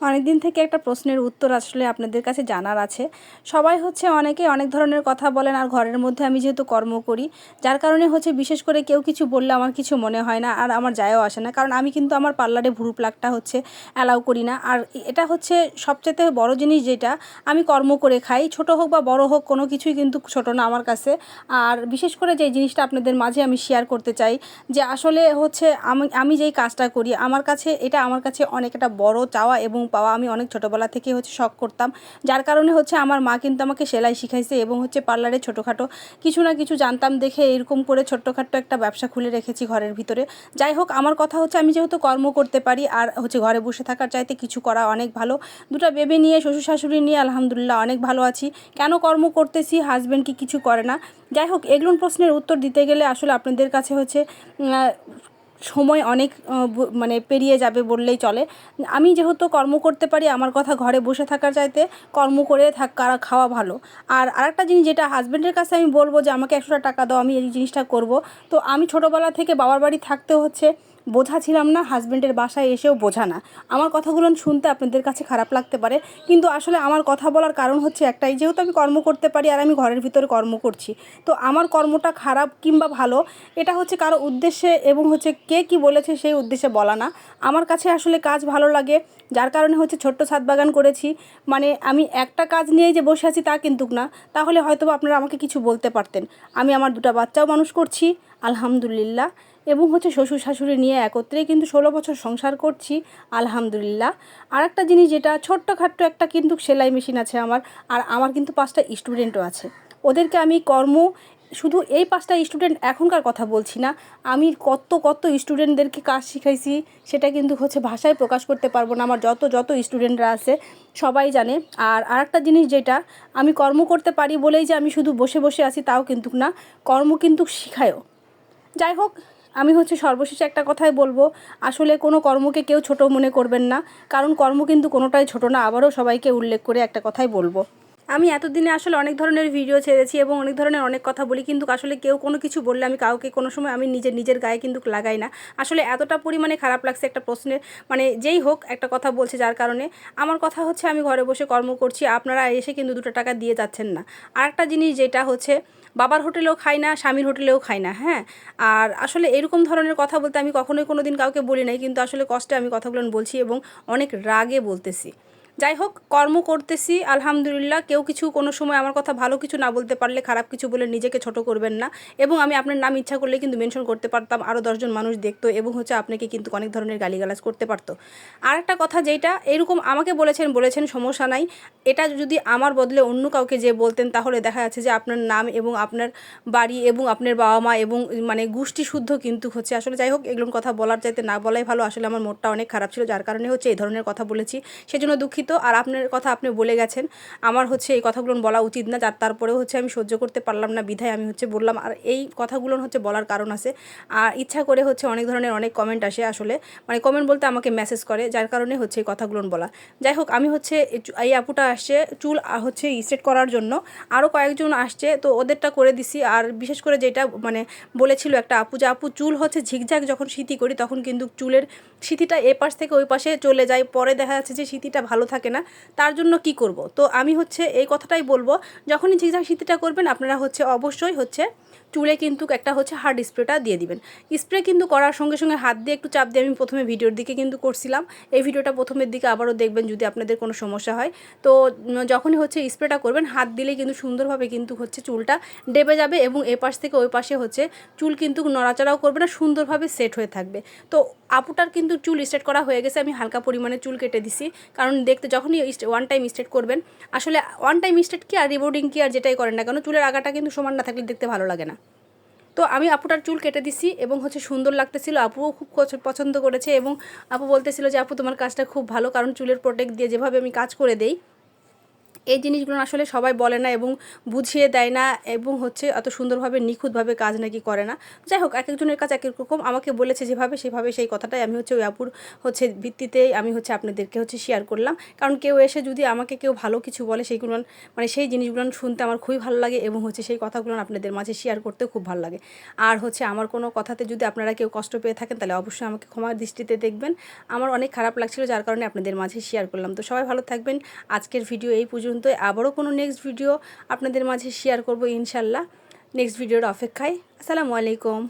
অনেক দিন থেকে একটা প্রশ্নের উত্তর আসলে আপনাদের কাছে জানার আছে। সবাই হচ্ছে অনেকে অনেক ধরনের কথা বলেন আর ঘরের মধ্যে আমি যেহেতু কর্ম করি, যার কারণে হচ্ছে বিশেষ করে কেউ কিছু বললে আমার কিছু মনে হয় না আর আমার যায়ও আসে না। কারণ আমি কিন্তু আমার পার্লারে ভুরু প্লাগটা হচ্ছে অ্যালাউ করি না। আর এটা হচ্ছে সবচেয়ে বড় জিনিস যেটা, আমি কর্ম করে খাই, ছোট হোক বা বড় হোক কোনো কিছুই কিন্তু ছোট না আমার কাছে। আর বিশেষ করে যে জিনিসটা আপনাদের মাঝে আমি শেয়ার করতে চাই, যে আসলে হচ্ছে আমি আমি যেই কাজটা করি, আমার কাছে, এটা আমার কাছে অনেক একটা বড় চাওয়া এবং পাওয়া আমি অনেক ছোটোবেলা থেকে হচ্ছে শখ করতাম। যার কারণে হচ্ছে আমার মা কিন্তু আমাকে সেলাই শিখাইছে এবং হচ্ছে পার্লারে ছোটোখাটো কিছু না কিছু জানতাম দেখে এরকম করে ছোট্টখাট্টো একটা ব্যবসা খুলে রেখেছি ঘরের ভিতরে। যাই হোক, আমার কথা হচ্ছে আমি যেহেতু কর্ম করতে পারি আর হচ্ছে ঘরে বসে থাকার চাইতে কিছু করা অনেক ভালো। দুটা বেবি নিয়ে শ্বশুর শাশুড়ি নিয়ে আলহামদুলিল্লাহ অনেক ভালো আছি। কেন কর্ম করতেছি? হাজব্যান্ড কি কিছু করে না? যাই হোক, এগুলো প্রশ্নের উত্তর দিতে গেলে আসলে আপনাদের কাছে হচ্ছে সময় অনেক মানে পেরিয়ে যাবে বললেই চলে। আমি যেহেতু কর্ম করতে পারি, আমার কথা ঘরে বসে থাকার চাইতে কর্ম করে থাকা খাওয়া ভালো। আর আরেকটা জিনিস যেটা হাজব্যান্ডের কাছে আমি বলব যে, আমাকে একশোটা টাকা দাও, আমি এই জিনিসটা করব। তো আমি ছোটোবেলা থেকে বাবার বাড়ি থাকতে হচ্ছে বোঝা ছিলাম না হাজব্যান্ডের বাসায় এসেও বোঝা না। আমার কথাগুলো শুনতে আপনাদের কাছে খারাপ লাগতে পারে, কিন্তু আসলে আমার কথা বলার কারণ হচ্ছে একটাই, যেহেতু আমি কর্ম করতে পারি আর আমি ঘরের ভিতরে কর্ম করছি। তো আমার কর্মটা খারাপ কিংবা ভালো, এটা হচ্ছে কারও উদ্দেশ্যে এবং হচ্ছে কে কি বলেছে সেই উদ্দেশ্যে বলা না। আমার কাছে আসলে কাজ ভালো লাগে, যার কারণে হচ্ছে ছোট্ট ছাদ বাগান করেছি। মানে আমি একটা কাজ নিয়েই যে বসে আছি তা কিন্তু না, তাহলে হয়তো আপনারা আমাকে কিছু বলতে পারতেন। আমি আমার দুটা বাচ্চাও মানুষ করছি, আলহামদুলিল্লাহ। এবং হচ্ছে শ্বশুর শাশুড়ি নিয়ে একত্রেই কিন্তু ষোলো বছর সংসার করছি, আলহামদুলিল্লাহ। আর একটা জিনিস যেটা, ছোট্টখাট্ট একটা কিন্তু সেলাই মেশিন আছে আমার, আর আমার কিন্তু পাঁচটা স্টুডেন্টও আছে। ওদেরকে আমি কর্ম, শুধু এই পাঁচটা স্টুডেন্ট এখনকার কথা বলছি না, আমি কত কত স্টুডেন্টদেরকে কাজ শিখাইছি, সেটা কিন্তু হচ্ছে ভাষায় প্রকাশ করতে পারব না, আমার যত যত স্টুডেন্টরা আছে, সবাই জানে। আর আরেকটা জিনিস যেটা, আমি কর্ম করতে পারি বলেই যে আমি শুধু বসে বসে আছি তাও কিন্তু না, কর্ম কিন্তু শিখায়ও। যাই হোক আমি হচ্ছে সর্বশেষে একটা কথাই বলব, আসলে কোনো কর্মকে কেউ ছোট মনে করবেন না, কারণ কর্ম কিন্তু কোনোটাই ছোট না, আবারও সবাইকে উল্লেখ করে একটা কথাই বলব। আমি এতদিনে আসলে অনেক ধরনের ভিডিও ছেড়েছি এবং অনেক ধরনের অনেক কথা বলি, কিন্তু আসলে কেউ কোনো কিছু বললে আমি কাউকে কোনো সময় আমি নিজের নিজের গায়ে কিন্তু লাগাই না। আসলে এতটা পরিমাণে খারাপ লাগছে একটা প্রশ্নের মানে যেই হোক একটা কথা বলছে যার কারণে। আমার কথা হচ্ছে আমি ঘরে বসে কর্ম করছি, আপনারা এসে কিন্তু দুটো টাকা দিয়ে যাচ্ছেন না। আর একটা জিনিস যেটা হচ্ছে বাবার হোটেলেও খাই না, স্বামীর হোটেলেও খাই না হ্যাঁ? আর আসলে এরকম ধরনের কথা বলতে আমি কখনোই কোনো দিন কাউকে বলি নাই, কিন্তু আসলে কষ্টে আমি কথাগুলো বলছি এবং অনেক রাগে বলতেছি। যাই হোক কর্ম করতেছি, আলহামদুলিল্লাহ। কেউ কিছু কোনো সময় আমার কথা ভালো কিছু না বলতে পারলে, খারাপ কিছু বলে নিজেকে ছোট করবেন না। এবং আমি আপনার নাম ইচ্ছা করলে কিন্তু মেনশন করতে পারতাম আরও দশজন মানুষ দেখতো এবং হচ্ছে আপনাকে কিন্তু অনেক ধরনের গালিগালাজ করতে পারতো। আর একটা কথা যেটা, এরকম আমাকে বলেছেন বলেছেন সমস্যা নাই। এটা যদি আমার বদলে অন্য কাউকে যে বলতেন, তাহলে দেখা যাচ্ছে যে আপনার নাম এবং আপনার বাড়ি এবং আপনার বাবা মা এবং মানে গোষ্ঠী শুদ্ধ কিন্তু হচ্ছে, আসলে যাই হোক এগুলোর কথা বলার চাইতে না বলাই ভালো। আসলে আমার মোটটা অনেক খারাপ ছিল, যার কারণে হচ্ছে এই ধরনের কথা বলেছি। সেজন্য দুঃখিত। দুঃখিত আর আপনার কথা আপনি বলে গেছেন, আমার হচ্ছে এই কথাগুলো বলা উচিত না, যার তারপরেও হচ্ছে আমি সহ্য করতে পারলাম না, বিধায় আমি হচ্ছে বললাম। আর এই কথাগুলো হচ্ছে বলার কারণ আছে। আর ইচ্ছা করে হচ্ছে অনেক ধরনের অনেক কমেন্ট আসে আসলে। মানে কমেন্ট বলতে আমাকে মেসেজ করে, যার কারণে হচ্ছে এই কথাগুলো বলা। যাই হোক, আমি হচ্ছে এই আপুটা আসছে চুল হচ্ছে স্ট্রেট করার জন্য। আরও কয়েকজন আসছে, তো ওদেরটা করে দিছি। আর বিশেষ করে যেটা মানে বলেছিল একটা আপু যে, আপু, চুল হচ্ছে ঝিকঝাক যখন স্মৃতি করি, তখন কিন্তু চুলের স্মৃতিটা এ পাশ থেকে ওই পাশে চলে যায়। পরে দেখা যাচ্ছে যে স্মৃতিটা ভালো থাকে না, তার জন্য কি করব? তো আমি হচ্ছে এই কথাটাই বলব, যখনই ঝিকঝাক শীতটা করবেন, আপনারা হচ্ছে অবশ্যই হচ্ছে চুলে কিন্তু একটা হচ্ছে হার্ড স্প্রেটা দিয়ে দিবেন। স্প্রে কিন্তু করার সঙ্গে সঙ্গে হাত দিয়ে একটু চাপ দিয়ে আমি প্রথমে ভিডিওর দিকে কিন্তু করছিলাম, এই ভিডিওটা প্রথমের দিকে আবারও দেখবেন যদি আপনাদের কোনো সমস্যা হয়। তো যখনই হচ্ছে স্প্রেটা করবেন, হাত দিলে কিন্তু সুন্দরভাবে কিন্তু হচ্ছে চুলটা ডেবে যাবে এবং এ পাশ থেকে ওই পাশে হচ্ছে চুল কিন্তু নড়াচড়াও করবে না, সুন্দরভাবে সেট হয়ে থাকবে। তো আপুটার কিন্তু চুল স্ট্রেট করা হয়ে গেছে, আমি হালকা পরিমাণে চুল কেটে দিছি। কারণ দেখতে যখনই ওয়ান টাইম স্ট্রেট করবেন, আসলে ওয়ান টাইম স্ট্রেট কি আর রিবোর্ডিং কি আর যেটাই করেন না কেন, চুলের আগাটা কিন্তু সমান না থাকলে দেখতে ভালো লাগে না। তো আমি আপুটার চুল কেটে দিছি এবং হচ্ছে সুন্দর লাগতেছিল, আপুও খুব পছন্দ করেছে এবং আপু বলতেছিল যে, আপু তোমার কাজটা খুব ভালো, কারণ চুলের প্রোটেক্ট দিয়ে যেভাবে আমি কাজ করে দেই এই জিনিসগুলো আসলে সবাই বলে না এবং বুঝিয়ে দেয় না এবং হচ্ছে অত সুন্দরভাবে, নিখুঁতভাবে কাজ নাকি করে না। যাই হোক এক একজনের কাছে এক এক রকম। আমাকে বলেছে যেভাবে, সেভাবে সেই কথাটাই আমি হচ্ছে ওই আপুর হচ্ছে ভিত্তিতেই আমি হচ্ছে আপনাদেরকে হচ্ছে শেয়ার করলাম। কারণ কেউ এসে যদি আমাকে কেউ ভালো কিছু বলে সেইগুলো মানে সেই জিনিসগুলো শুনতে আমার খুবই ভালো লাগে এবং হচ্ছে সেই কথাগুলো আপনাদের মাঝে শেয়ার করতে খুব ভালো লাগে। আর হচ্ছে আমার কোনো কথাতে যদি আপনারা কেউ কষ্ট পেয়ে থাকেন, তাহলে অবশ্যই আমাকে ক্ষমার দৃষ্টিতে দেখবেন। আমার অনেক খারাপ লাগছিল, যার কারণে আপনাদের মাঝে শেয়ার করলাম। তো সবাই ভালো থাকবেন। আজকের ভিডিও এই পর্যন্ত আবারও কোনো নেক্সট ভিডিও আপনাদের মাঝে শেয়ার করব ইনশাল্লাহ। নেক্সট ভিডিওর অপেক্ষায়। আসসালামু আলাইকুম।